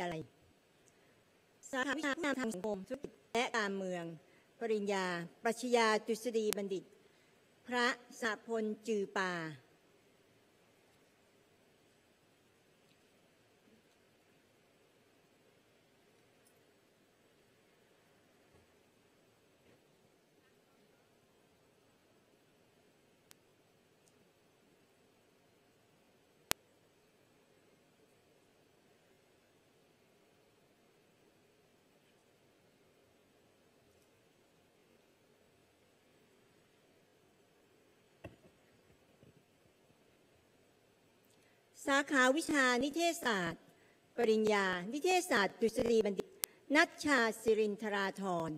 ยาลัย สาขาวิชาผู้นำทางสังคมธุรกิจและการเมือง ปริญญา ปรัชญาจุษฎีบัณฑิต พระสะพลจือปา สาขาวิชานิเทศศาสตร์ ปริญญา นิเทศศาสตร์ดุษฎีบัณฑิต นัชชาสิรินทราธร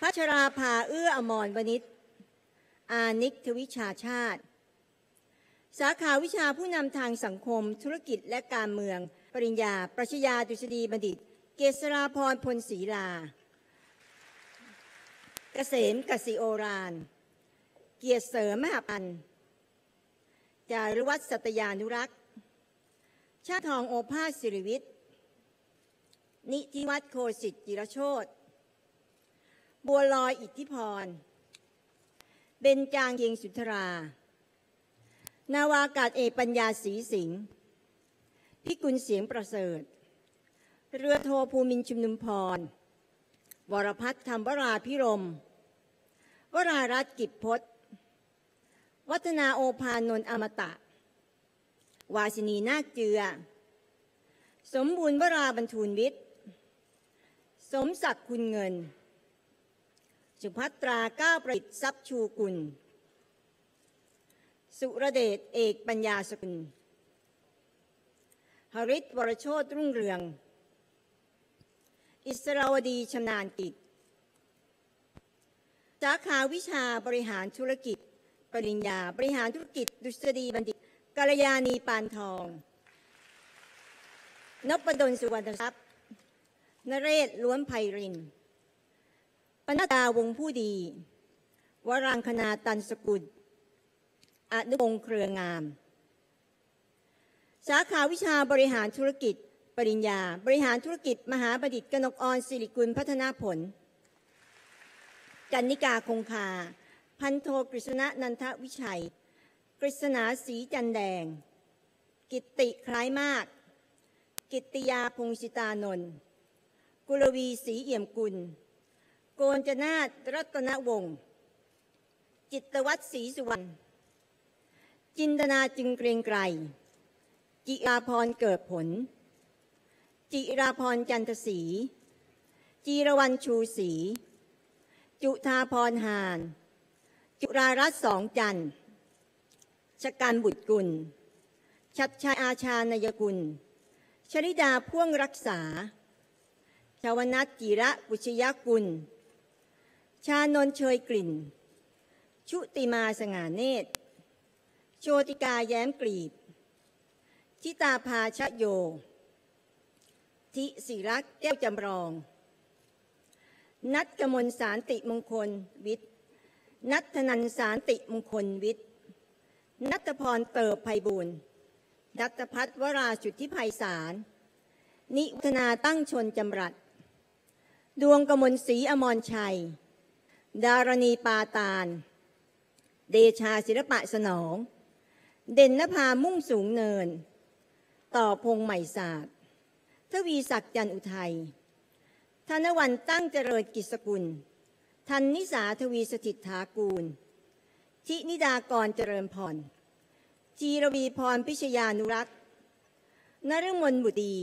พัชราภาเอื้ออมรวณิชอานิกทวิชาชาติ สาขาวิชาผู้นำทางสังคม ธุรกิจและการเมือง ปริญญา ปรัชญาดุษฎีบัณฑิต เกษราพรพลศรีลา เกษมกสิโอราน เกียรติเสริมมหาพันธ์ จารุวัฒน์สัตยานุรักษ์ ชาติทองโอภาสสิริวิทย์ นิติวัฒน์โคสิทธิ์จิรโชตบัวลอยอิทธิพร เบญจางเยงสุนทรา นาวากาศเอกปัญญาศรีสิงห์พิกุลเสียงประเสริฐ เรือโทภูมินชุมนุมพร วรพัฒน์ธรรมวราพิรม วรารัตนกิจพจน์ วัฒนาโอภานนท์อมตะ วาสินีนาคเจือ สมบูรณ์วราบรรทูลวิทย์ สมศักดิ์คุณเงิน สุภัตราก้าวประดิษฐ์ทรัพย์ชูกุล สุรเดชเอกปัญญาสกุล หริตวรโชตรุ่งเรือง อิสราวดีชำนาญกิจสาขาวิชาบริหารธุรกิจ ปริญญา บริหารธุรกิจ ดุษฎีบัณฑิตกัลยาณีปานทอง นพดลสุวรรณทรัพย์นเรศล้วนไพรินปนัดดาวงผู้ดี วรังคณาตันสกุลอนุพงษ์เครืองาม สาขาวิชาบริหารธุรกิจ ปริญญา บริหารธุรกิจ มหาบัณฑิตกนกออนสิริกุลพัฒนาผล กันนิกาคงคา พันโทกฤษณะนันทวิชัย กฤษณาสีจันแดง กิตติคล้ายมาก กิตติยาพงศิตานนท์กุลวีศรีเอี่ยมกุล โกนจนาตรัตนวงศ์จิตวัตรศรีสุวรรณจินตนาจึงเกรงไกรจิราพรเกิดผล จิราพรจันทศรีจีรวรรณชูศรีจุธาพรหาน จุรารัตน์สองจันทร์ชการบุตรกุล ชัดชัยอาชานายกุล ชริดาพ่วงรักษา ชาวนัทจิระบุชยกุล ชานนเชยกลิ่น ชุติมาสง่าเนตร โชติกาแย้มกลีบทิตาภาชะโย ทิศิรักแก้วจำรอง นัทกมลสารติมงคลวิทย์ นัทนันสารติมงคลวิทย์ นัทพรเติบไพบูรณ์นัทพัฒน์วราจุทธิภัยสาร นิวัฒนาตั้งชนจำรัด ดวงกมลศรีอมรชัย ดารณีปาตาล เดชาศิลปะสนอง เด่นนภามุ่งสูงเนิน ต่อพงใหม่ศาสตร์ทวีศักดิ์จันอุทัย ธนวันตั้งเจริญกิจสกุล ทันนิสาทวีสถิตถากูล ทินิดากรเจริญพร จีรวีพรพิชยานุรักษ์นฤมลบุตรี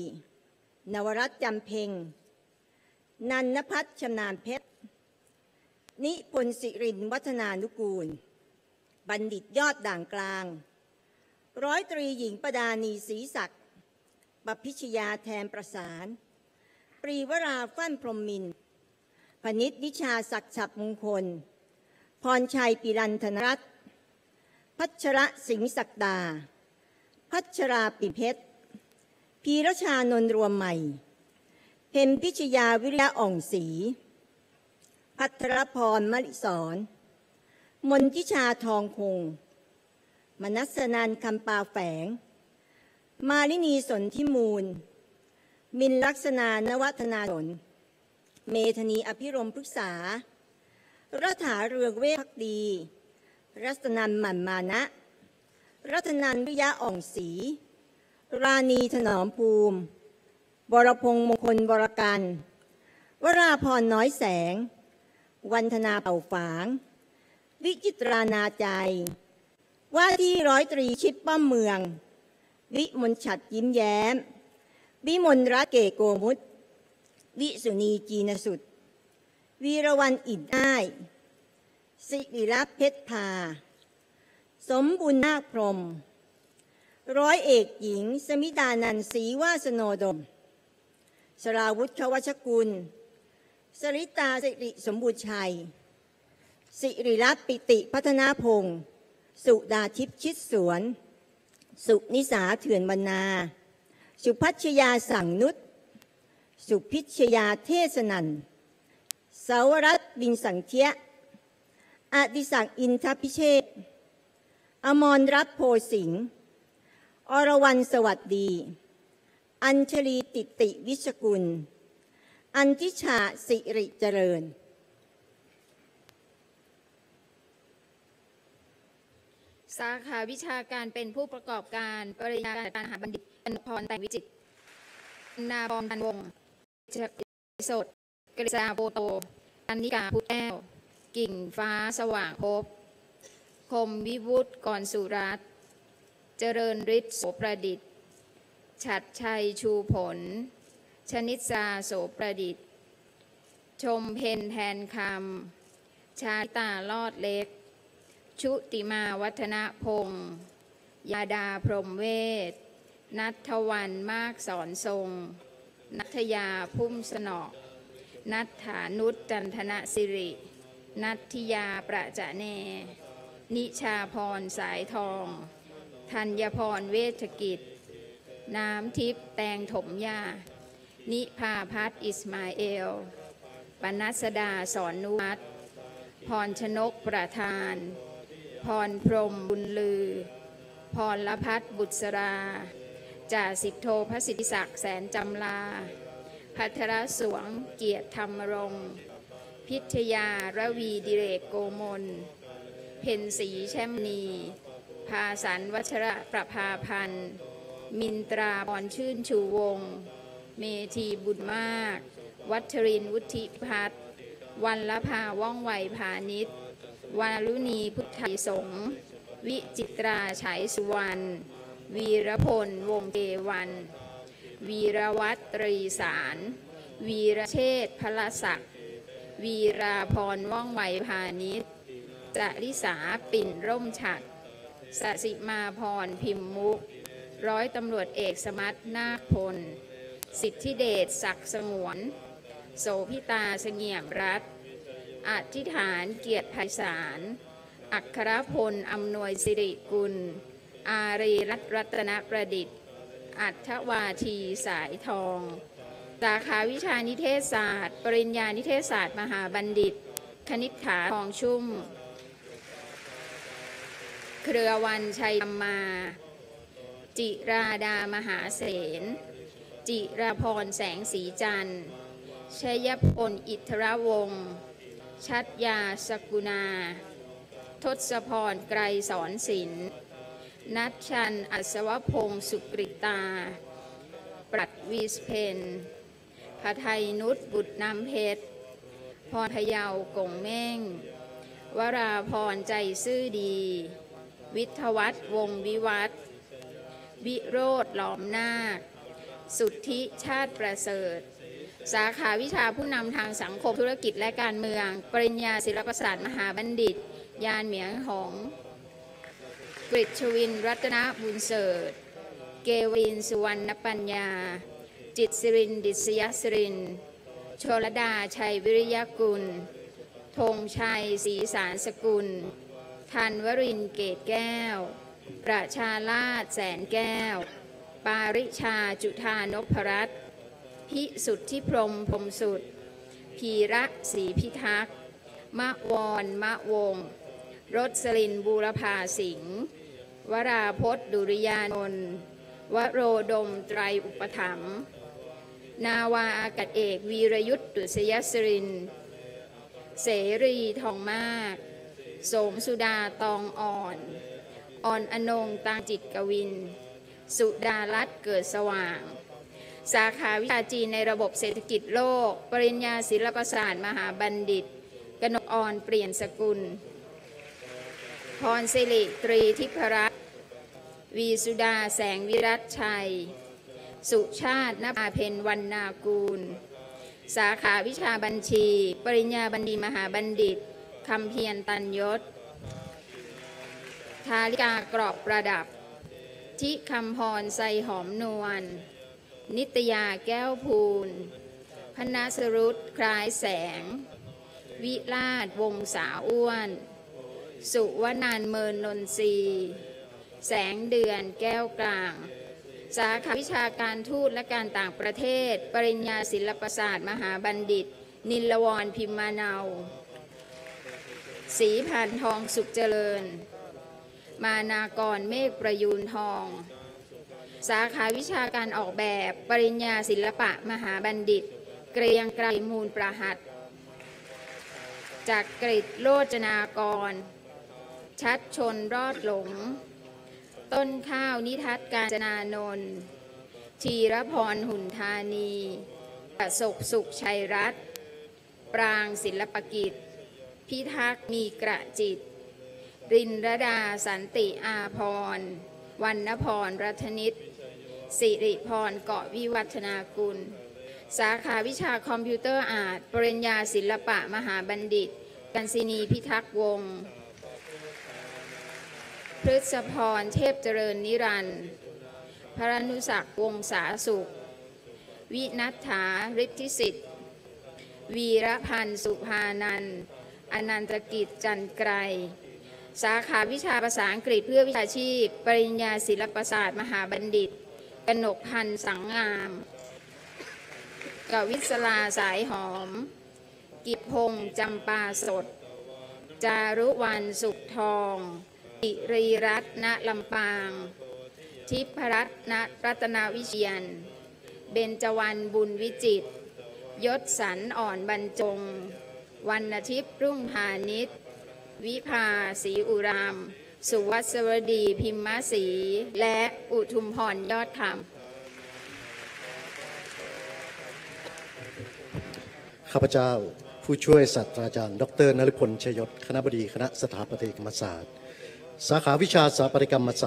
นวรัตน์จำเพ็ง นันนพัฒน์ชำนาญเพชร นิพนธ์สิรินวัฒนานุกูล บัณฑิตยอดด่างกลาง ร้อยตรีหญิงประดานีศรีศักดิ์ปพิชยาแทนประสาน ปรีวราฟั่นพรมมินทร์ พนิษวิชาศักดิ์ฉับมงคล พรชัยปิรันธนรัตน์พัชระสิงห์ศักดา พัชราปิเพชร พีรชานนรวมใหม่ เพมพิชยาวิริยะอ่องศรี พัทรพรมลิสอน มนทิชาทองคง มนัสนันคำปาแฝง มาลินีสนทิมูล มินลักษณานวัฒนาสน เมธนีอภิรมพฤกษารัฐาเรืองเวชพักดี รัตนันหมั่นมานะ รัตนันวิยะอ่องศรีราณีถนอมภูมิ บรพงษ์มงคลบรกันวราพรน้อยแสง วันธนาเป่าฝาง วิจิตรานาใจ ว่าที่ร้อยตรีชิดป้อมเมือง วิมลฉัดยิ้มแย้ม วิมลรัตเกโกมุต วิสุณีจีนสุด วีรวันอินได้ สิริรัตเพชรพา สมบุญนาคพรม ร้อยเอกหญิง สมิดานันศรีวาสโนดม สราวุฒิขวัชกุล สริตาสิริสมบูรณ์ชัย สิริรัตปิติพัฒนาพงศ์สุดาทิพย์ชิดสวน สุนิสาเถื่อนบรรณา สุพัชยาสั่งนุช สุพิชยาเทศนันสาวรัตบินสังเทียอดิศักดิ์อินทพิเชษฐ์อมรรัตน์โพสิงห์อรวรรณสวัสดี อัญชลีติติวิชกุล อันทิชาสิริเจริญ สาขาวิชาการเป็นผู้ประกอบการ ปริญญาการหาบัณฑิตกนพรแต่งวิจิตรนาบอมดันวงศ์ สดกฤษดาโบโตอันนิกาพุทธแก้ว กิ่งฟ้าสว่างภพคมวิวุฒกรสุรัตเจริญฤทธิ์โสประดิษฐ์ ฉัดชัยชูผล ชนิดซาโสประดิษฐ์ ชมเพนแทนคำ ชาตาลอดเล็ก ชุติมาวัฒนพงศ์ยาดาพรมเวท นัทวันมากสอนทรง นัทยาพุ่มสนอก นัทธานุชจันทนสิริ นัทธิยาประจะแน นิชาพรสายทอง ธัญพรเวชกิจ น้ำทิพย์แตงถมยา นิพาพัฒอิสมาเอล ปนัสดาสอนนุวัฒน์พรชนกประธาน พรพรมบุญลือ พรละพัฒน์บุษรา จ่าสิบโทพระสิทธิศักดิ์แสนจำลา พัทรสวงเกียรติธรรมรงพิทยาระวีดิเรกโกมล เพนสีแช่มนีพาสันวัชระประภาพันธ์ มินตราบอนชื่นชูวงศเมธีบุญมาก วัชรินวุฒิพัฒน์วันละพาว่องไวพาณิชย์วารุณีพุทธไทยสงวิจิตราฉายสุวรรณ วีรพล วงเกวัน วีรวัตตรีสาร วีรเชษฐ์พลศักดิ์ วีราพรว่องไวพาณิชจริสาปิ่นร่มฉัดสสิมาพรพิมมุก ร้อยตำรวจเอกสมัตนาคพล สิทธิเดชศักดิ์สงวน โสพิตาเสงี่ยมรัฐ อธิฐานเกียรติไพศาลอัครพลอำนวยสิริกุล อารีรัตน์รัตนประดิษฐ์ อัทวาทีสายทอง สาขาวิชานิเทศศาสตร์ ปริญญานิเทศศาสตร์ มหาบัณฑิต คณิษฐาทองชุ่ม เครือวันชัยธรรมา จิราดามหาเสน จิราพรแสงสีจันทร์ชยพลอิทรวงศ์ชัดยาสกุณา ทศพรไกรสอนศิลป์ นัชชัน อัศวพงศ์สุกริตา ปรัดวีสเพนพไทยนุชบุตรน้ำเพชร พรพยาวกงเม่ง วราพรใจซื่อดี วิทวัฒน์วงศ์วิวัฒน์วิโรธหลอมนาค สุทธิชาติประเสริฐ สาขาวิชาผู้นำทางสังคมธุรกิจและการเมือง ปริญญาศิลปศาสตร์มหาบัณฑิต ยานเหมียงหง กฤษชวินรัตนบุญเสริฐเกวินสุวรรณปัญญา จิตสิรินดิษยสิริน โชลดาชัยวิริยกุลธงชัยศรีสารสกุลธันวรินเกตแก้ว ประชาลาดแสนแก้ว ปาริชาจุธานพรัตน์พิสุทธิพรมพรมสุด พีระศรีพิทักษ์ มะวอนมะวง รสลินบูรพาสิงห์วราพจน์ดุริยานนท์วโรดมไตรอุปถัมภ์นาวาอากาศเอกวีรยุทธ์ดุษยสริน เสรีทองมาก โสมสุดาตองอ่อน อ่อนอนงตางจิตกวิน สุดารัตเกิดสว่าง สาขาวิชาจีนในระบบเศรษฐกิจโลก ปริญญาศิลปศาสตร์มหาบัณฑิต กนกอ่อนเปลี่ยนสกุล พรสิริตรีทิพรัตน์วีสุดาแสงวิรัตชัย สุชาตินภาเพนวันนากูล สาขาวิชาบัญชี ปริญญาบัณฑิตมหาบัณฑิตคำเพียรตันยศ ทาริกากรอบประดับ ทิคำพรไซหอมนวล นิตยาแก้วพูนพนาสรุตคล้ายแสง วิราชวงศาอ้วน สุวนานเมินนนทรีแสงเดือนแก้วกลาง สาขาวิชาการทูตและการต่างประเทศ ปริญญาศิลปศาสตร์ มหาบัณฑิต นิลวรพิมมาเนาศรีพันทองสุขเจริญ มานากรเมฆประยูนทอง สาขาวิชาการออกแบบ ปริญญาศิลปะมหาบัณฑิต เกรียงไกรมูลประหัตจากกริดโลจนากร ชัดชนรอดหลง ต้นข้าวนิทัศการจนานนท์ทีรพรหุ่นธานีประสบสุขชัยรัตปรางศิลปกิจ พิทักษ์มีกระจิต รินรดาสันติอาพรวรรณพรรัตนิตสิริพรเกาะวิวัฒนากุล สาขาวิชาคอมพิวเตอร์อาร์ตปริญญาศิลปะมหาบัณฑิต กันศินีพิทักษ์วงศ์ พฤษพรเทพเจริญนิรันดร์พระนุศักดิ์วงศาสุข วินัฐฐาฤทธิสิทธิ์ วีรพันธ์สุภานันอนันตกิจจันไกร สาขาวิชาภาษาอังกฤษเพื่อวิชาชีพ ปริญญาศิลปศาสตร์มหาบัณฑิตกนกพันธ์สังงามกวิศลาสายหอม กิจพงจำปาสด จารุวันสุขทอง อิรีรัตน์ลำปาง ทิพรัตน์รัตนาวิเชียน เบญจวรรณบุญวิจิต ยศสันอ่อนบรรจง วันทิพย์รุ่งพาณิชย์วิภาศีอุราม สุวัสวดีพิมมาศรีและอุทุมพรยอดคำข้าพเจ้าผู้ช่วยศาสตราจารย์ ดรนฤพลชยศ คณะบดีคณะสถาปัตยกรรมศาสตร์ สาขาวิชาสถาปัตยกรรมศาสตร์